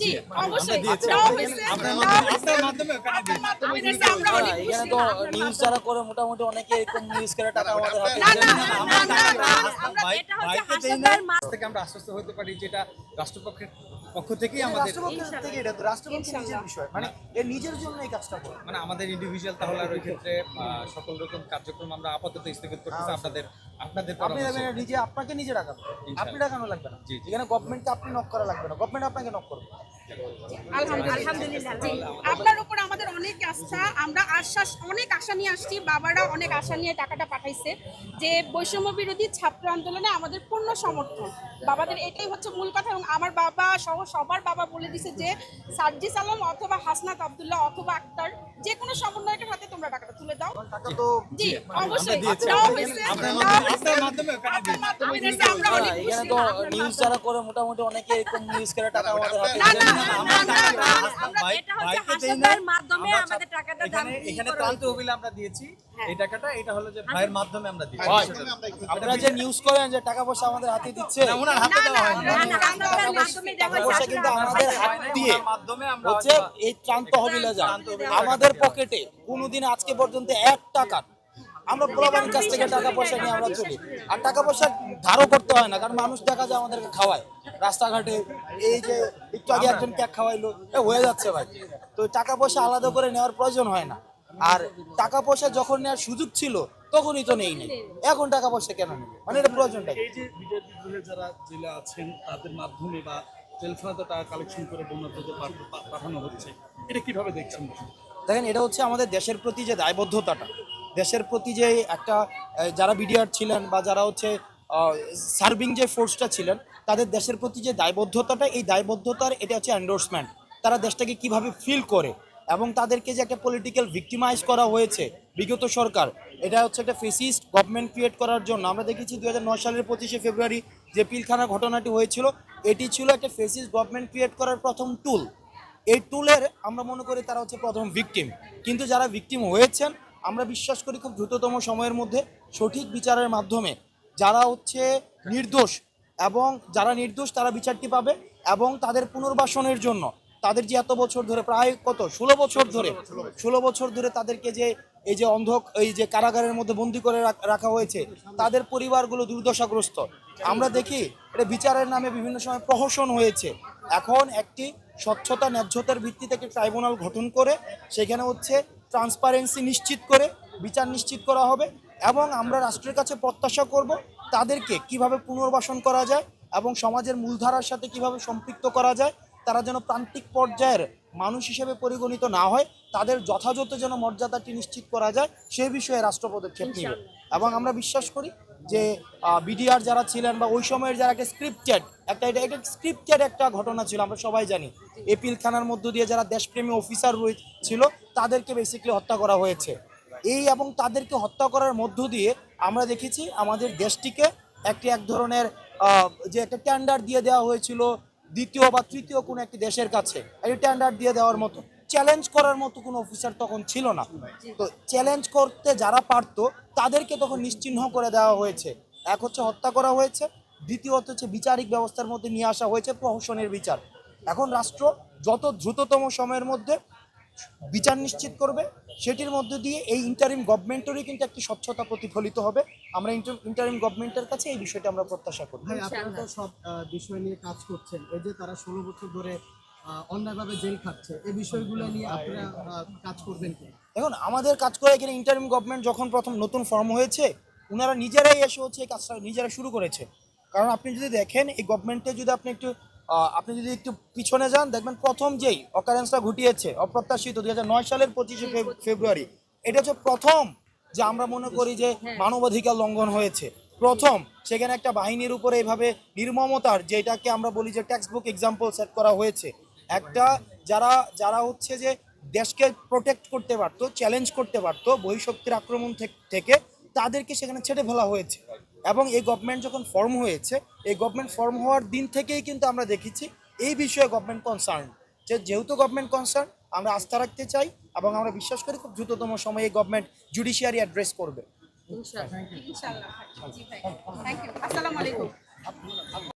জি। অবশ্যই। দেওয়া হয়েছে, আমরা অনেক খুশি। নিউজ যারা করে মোটামুটি অনেকে এরকম নিউজ করে টাকা আমাদের হাতে না, না, না, না, না, না, আমরা এটা হচ্ছে ভাইকে দেই না, হাসপাতাল থেকে আমরা আশ্বস্ত হতে পারি যেটা রাষ্ট্রপক্ষের পক্ষ থেকেই আমাদের থেকে এটা নিজের বিষয়। মানে এর নিজের জন্য এই কাজটা করে। মানে আমাদের ইন্ডিভিজুয়াল তাহলে আর ওই ক্ষেত্রে সকল রকম কার্যক্রম আমরা আপাতত স্থগিত করতেছি আপনাদের আপনাদের আপনি। নিজে আপনাকে নিজে রাখানো আপনি রাখানো লাগবে না। এখানে গভর্নমেন্টকে আপনি নক করা লাগবে না। গভর্নমেন্ট আপনাকে নক করবে। আলহামদুলিল্লাহ। আপনার উপর আমাদের অনেক আস্থা আমরা আশ্বাস অনেক আশা নিয়ে আসছি বাবারা অনেক আশা নিয়ে টাকাটা পাঠাইছে যে বৈষম্য বিরোধী ছাত্র আন্দোলনে আমাদের পূর্ণ সমর্থন। বাবাদের এটাই হচ্ছে মূল কথা এবং আমার বাবা সহ সবার বাবা বলে দিছে যে সার্জিস আলম অথবা হাসনাত আব্দুল্লাহ অথবা আক্তার যে কোনো সমন্বয়কের হাতে তোমরা টাকাটা তুলে দাও। টাকা জি অবশ্যই। আমরা অনেক নিউজ যারা করে মোটামুটি অনেকে এরকম নিউজ করে টাকা আমাদের হাতে টাকা পয়সা আমাদের হাতে দিচ্ছে টাকা পয়সা কিন্তু আমাদের এই আমাদের পকেটে কোনোদিন আজকে পর্যন্ত এক টাকা আমরা প্রবানের কাছ থেকে টাকা পয়সা নিয়ে আমরা চলি। আর টাকা পয়সা ধারও করতে হয় না কারণ মানুষ দেখা যায় আমাদেরকে খাওয়ায়। রাস্তাঘাটে এই যে একটু আগে একজন ক্যাক খাওয়াইলো এ হয়ে যাচ্ছে ভাই। তো টাকা পয়সা আলাদা করে নেওয়ার প্রয়োজন হয় না। আর টাকা পয়সা যখন নেওয়ার সুযোগ ছিল তখনই তো নেই নেই। এখন টাকা পয়সা কেন নেই? মানে এটা প্রয়োজনটা এই যে বিদ্রোহে যারা জেলে আছেন তাদের মাধ্যমে বা জেলখানাতে টাকা কালেকশন করে পা- পাঠানো হচ্ছে এটা কীভাবে দেখছেন? দেখেন এটা হচ্ছে আমাদের দেশের প্রতি যে দায়বদ্ধতাটা। দেশের প্রতি যে একটা যারা বিডিআর ছিলেন বা যারা হচ্ছে সার্ভিং যে ফোর্সটা ছিলেন, তাদের দেশের প্রতি যে দায়বদ্ধতাটা, এই দায়বদ্ধতার এটা হচ্ছে এন্ডোর্সমেন্ট তারা দেশটাকে কীভাবে ফিল করে এবং তাদেরকে যে একটা পলিটিক্যাল ভিক্টিমাইজ করা হয়েছে, বিগত সরকার, এটা হচ্ছে একটা ফেসিস্ট গভর্নমেন্ট ক্রিয়েট করার জন্য। আমরা দেখেছি দু হাজার নয় সালের পঁচিশে ফেব্রুয়ারি যে পিলখানা ঘটনাটি হয়েছিল, এটি ছিল একটা ফেসিস্ট গভর্নমেন্ট ক্রিয়েট করার প্রথম টুল এই টুলের আমরা মনে করি তারা হচ্ছে প্রথম ভিকটিম কিন্তু যারা ভিকটিম হয়েছেন আমরা বিশ্বাস করি খুব দ্রুততম সময়ের মধ্যে সঠিক বিচারের মাধ্যমে যারা হচ্ছে নির্দোষ এবং যারা নির্দোষ তারা বিচারটি পাবে এবং তাদের পুনর্বাসনের জন্য তাদের যে এত বছর ধরে প্রায় কত? ষোলো বছর ধরে। ষোলো বছর। ধরে তাদেরকে যে এই যে অন্ধ এই যে কারাগারের মধ্যে বন্দি করে রাখা হয়েছে তাদের পরিবারগুলো দুর্দশাগ্রস্ত। আমরা দেখি এটা বিচারের নামে বিভিন্ন সময় প্রহসন হয়েছে। এখন একটি স্বচ্ছতা ন্যায্যতার ভিত্তিতে একটি ট্রাইব্যুনাল গঠন করে সেখানে হচ্ছে ট্রান্সপারেন্সি নিশ্চিত করে বিচার নিশ্চিত করা হবে এবং আমরা রাষ্ট্রের কাছে প্রত্যাশা করব তাদেরকে কীভাবে পুনর্বাসন করা যায় এবং সমাজের মূলধারার সাথে কীভাবে সম্পৃক্ত করা যায় তারা যেন প্রান্তিক পর্যায়ের মানুষ হিসেবে পরিগণিত না হয় তাদের যথাযথ যেন মর্যাদাটি নিশ্চিত করা যায় সে বিষয়ে রাষ্ট্র পদক্ষেপ নেবে এবং আমরা বিশ্বাস করি যে বিডিআর যারা ছিলেন বা ওই সময়ের যারা একটা স্ক্রিপ্টেড একটা, এটা একটা স্ক্রিপ্টেড একটা ঘটনা ছিল, আমরা সবাই জানি। এপিল খানার মধ্য দিয়ে যারা দেশপ্রেমী অফিসার ছিল, তাদেরকে বেসিক্যালি হত্যা করা হয়েছে। এই এবং তাদেরকে হত্যা করার মধ্য দিয়ে আমরা দেখেছি আমাদের দেশটিকে একটি, এক ধরনের যে একটা টেন্ডার দিয়ে দেওয়া হয়েছিল, দ্বিতীয় বা তৃতীয় কোনো একটি দেশের কাছে। একটি টেন্ডার দিয়ে দেওয়ার মতো। চ্যালেঞ্জ করার মতো কোনো অফিসার তখন ছিল না। তো চ্যালেঞ্জ করতে যারা পারতো, তাদেরকে তখন নিশ্চিহ্ন করে দেওয়া হয়েছে। এক হচ্ছে হত্যা করা হয়েছে, দ্বিতীয়ত হচ্ছে বিচারিক ব্যবস্থার মধ্যে নিয়ে আসা হয়েছে প্রহসনের বিচার। এখন রাষ্ট্র যত দ্রুততম সময়ের মধ্যে বিচার নিশ্চিত করবে, সেটির মধ্য দিয়ে এই ইন্টারিম গভর্নমেন্টেরই কিন্তু একটি স্বচ্ছতা প্রতিফলিত হবে। আমরা ইন্টারিম গভর্নমেন্টের কাছে এই বিষয়টা আমরা প্রত্যাশা করি। আপনারা তো সব বিষয় নিয়ে কাজ করছেন। এই যে তারা ষোলো বছর ধরে অন্যায়ভাবে জেল খাচ্ছে। এই বিষয়গুলো নিয়ে আপনারা কাজ করবেন কি? দেখুন আমাদের কাজ করে এখানে ইন্টারিম গভর্নমেন্ট যখন প্রথম নতুন ফর্ম হয়েছে ওনারা নিজেরাই এসে হচ্ছে এই কাজটা নিজেরা শুরু করেছে। কারণ আপনি যদি দেখেন এই গভর্নমেন্টে যদি আপনি একটু আপনি যদি একটু পিছনে যান দেখবেন প্রথম যেই অকারেন্সটা ঘটিয়েছে অপ্রত্যাশিত দুই হাজার নয় সালের পঁচিশে ফেব্রুয়ারি এটা হচ্ছে প্রথম যে আমরা মনে করি যে মানবাধিকার লঙ্ঘন হয়েছে। প্রথম সেখানে একটা বাহিনীর উপরে এইভাবে নির্মমতার যেটাকে আমরা বলি যে টেক্সট বুক এক্সাম্পল সেট করা হয়েছে একটা যারা যারা হচ্ছে যে দেশকে প্রোটেক্ট করতে পারতো চ্যালেঞ্জ করতে পারতো, বহিঃশক্তির আক্রমণ থেকে, তাদেরকে সেখানে ছেড়ে ফেলা হয়েছে। এবং এই গভর্নমেন্ট যখন ফর্ম হয়েছে, এই গভর্নমেন্ট ফর্ম হওয়ার দিন থেকেই কিন্তু আমরা দেখেছি এই বিষয়ে গভর্নমেন্ট কনসার্ন যে যেহেতু গভর্নমেন্ট কনসার্ন আমরা আস্থা রাখতে চাই এবং আমরা বিশ্বাস করি খুব দ্রুততম সময়ে এই গভর্নমেন্ট জুডিশিয়ারি অ্যাড্রেস করবে।